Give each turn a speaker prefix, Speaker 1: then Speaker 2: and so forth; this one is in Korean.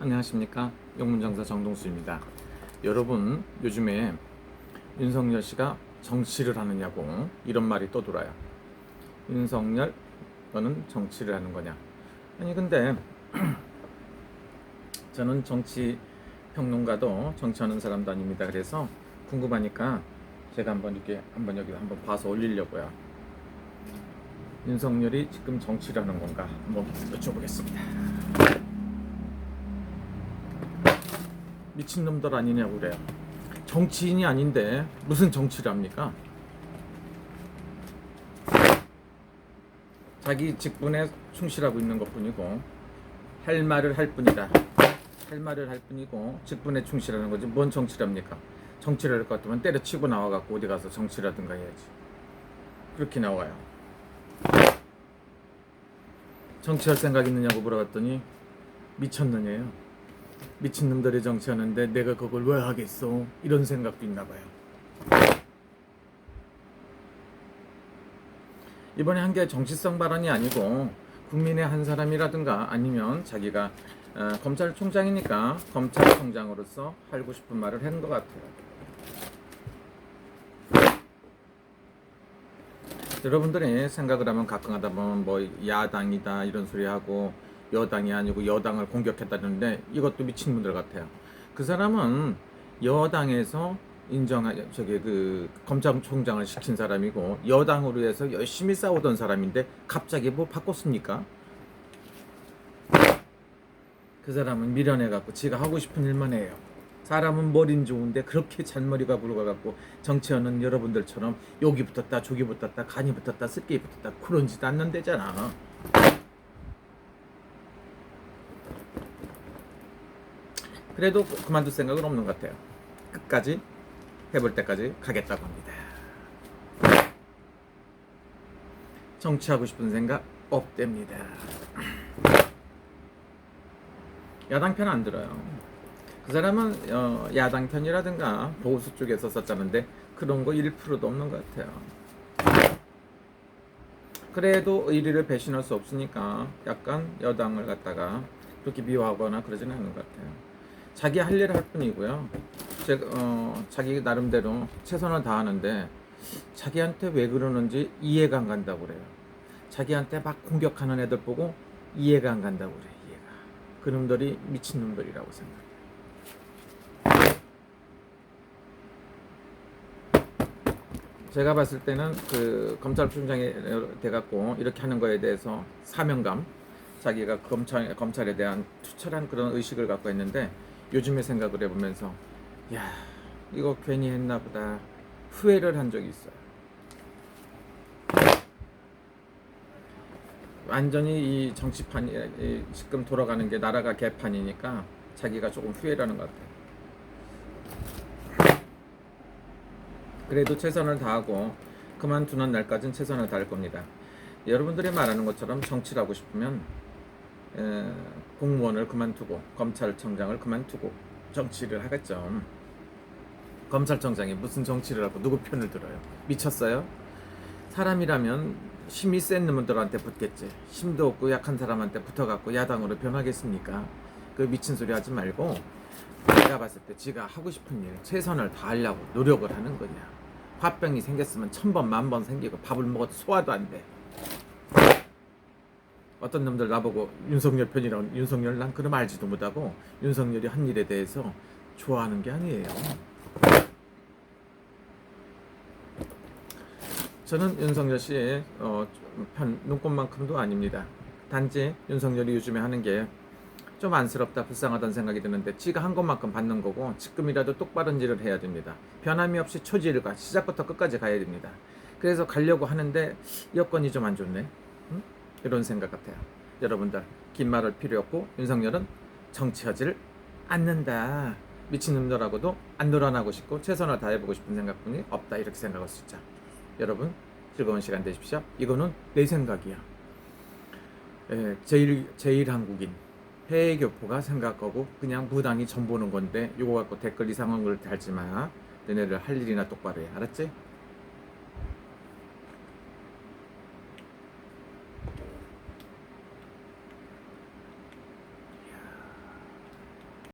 Speaker 1: 안녕하십니까 영문장사 정동수입니다. 여러분 요즘에 윤석열 씨가 정치를 하느냐고 이런 말이 떠돌아요. 윤석열 너는 정치를 하는 거냐? 아니 근데 저는 정치 평론가도 정치하는 사람도 아닙니다. 그래서 궁금하니까 제가 한번 이렇게 한번 여기 한번 봐서 올리려고요. 윤석열이 지금 정치를 하는 건가 한번 여쭤보겠습니다. 미친놈들 아니냐고 그래요. 정치인이 아닌데 무슨 정치를 합니까? 자기 직분에 충실하고 있는 것 뿐이고 할 말을 할 뿐이다. 할 말을 할 뿐이고 직분에 충실하는 거지 뭔 정치를 합니까? 정치를 할 것 같으면 때려치고 나와갖고 어디 가서 정치를 하든가 해야지. 그렇게 나와요. 정치할 생각 있느냐고 물어봤더니 미쳤느냐요. 미친놈들이 정치하는데 내가 그걸 왜 하겠어? 이런 생각도 있나 봐요. 이번에 한 게 정치성 발언이 아니고 국민의 한 사람이라든가 아니면 자기가 어, 검찰총장이니까 검찰총장으로서 하고 싶은 말을 한 것 같아요. 여러분들이 생각을 하면 가끔 하다 보면 뭐 야당이다 이런 소리 하고 여당이 아니고 여당을 공격했다는데 이것도 미친분들 같아요. 그 사람은 여당에서 인정 저기 그 검찰총장을 시킨 사람이고 여당으로 해서 열심히 싸우던 사람인데 갑자기 뭐 바꿨습니까? 그 사람은 미련해 갖고 지가 하고 싶은 일만 해요. 사람은 머리는 좋은데 그렇게 잔머리가 굵어갖고 정치하는 여러분들처럼 여기 붙었다 저기 붙었다 간이 붙었다 쓸개 붙었다 그런 짓 않는 데잖아. 그래도 그만둘 생각은 없는 것 같아요. 끝까지 해볼 때까지 가겠다고 합니다. 정치하고 싶은 생각 없답니다. 야당 편 안 들어요. 그 사람은 어, 야당 편이라든가 보수 쪽에서 썼자는데 그런 거 1%도 없는 것 같아요. 그래도 의리를 배신할 수 없으니까 약간 여당을 갖다가 그렇게 미워하거나 그러지는 않는 것 같아요. 자기 할 일을 할 뿐이고요. 제, 어, 자기 나름대로 최선을 다하는데 자기한테 왜 그러는지 이해가 안 간다고 그래요. 자기한테 막 공격하는 애들 보고 이해가 안 간다고 그래. 이해가. 그놈들이 미친 놈들이라고 생각해요. 제가 봤을 때는 그 검찰총장이 돼갖고 이렇게 하는 거에 대해서 사명감, 자기가 검찰 검찰에 대한 투철한 그런 의식을 갖고 있는데 요즘에 생각을 해보면서 야 이거 괜히 했나 보다 후회를 한 적이 있어요. 완전히 이 정치판이 이 지금 돌아가는 게 나라가 개판이니까 자기가 조금 후회를 하는 것 같아요. 그래도 최선을 다하고 그만두는 날까지는 최선을 다할 겁니다. 여러분들이 말하는 것처럼 정치를 하고 싶으면 에, 공무원을 그만두고 검찰청장을 그만두고 정치를 하겠죠. 검찰청장이 무슨 정치를 하고 누구 편을 들어요? 미쳤어요? 사람이라면 힘이 센 놈들한테 붙겠지. 힘도 없고 약한 사람한테 붙어갖고 야당으로 변하겠습니까? 그 미친 소리 하지 말고 내가 봤을 때 지가 하고 싶은 일 최선을 다하려고 노력을 하는 거냐. 화병이 생겼으면 천 번 만 번 생기고 밥을 먹어도 소화도 안 돼. 어떤 놈들 나보고 윤석열 편이라고 윤석열 난 그럼 알지도 못하고 윤석열이 한 일에 대해서 좋아하는 게 아니에요. 저는 윤석열 씨의 어, 편 눈꽃만큼도 아닙니다. 단지 윤석열이 요즘에 하는 게 좀 안쓰럽다, 불쌍하다는 생각이 드는데 지가 한 것만큼 받는 거고 지금이라도 똑바른 일을 해야 됩니다. 변함이 없이 초지를 가 시작부터 끝까지 가야 됩니다. 그래서 가려고 하는데 여건이 좀 안 좋네. 응? 이런 생각 같아요. 여러분들 긴 말할 필요 없고 윤석열은 정치하지를 않는다. 미친놈들하고도 안 놀아나고 싶고 최선을 다해보고 싶은 생각뿐이 없다 이렇게 생각할 수 있죠. 여러분 즐거운 시간 되십시오. 이거는 내 생각이야. 예, 제일 제일 한국인 해외교포가 생각하고 그냥 무당이 전 보는 건데 요거 갖고 댓글 이상한 걸 달지 마. 너네들 할 일이나 똑바로 해. 알았지?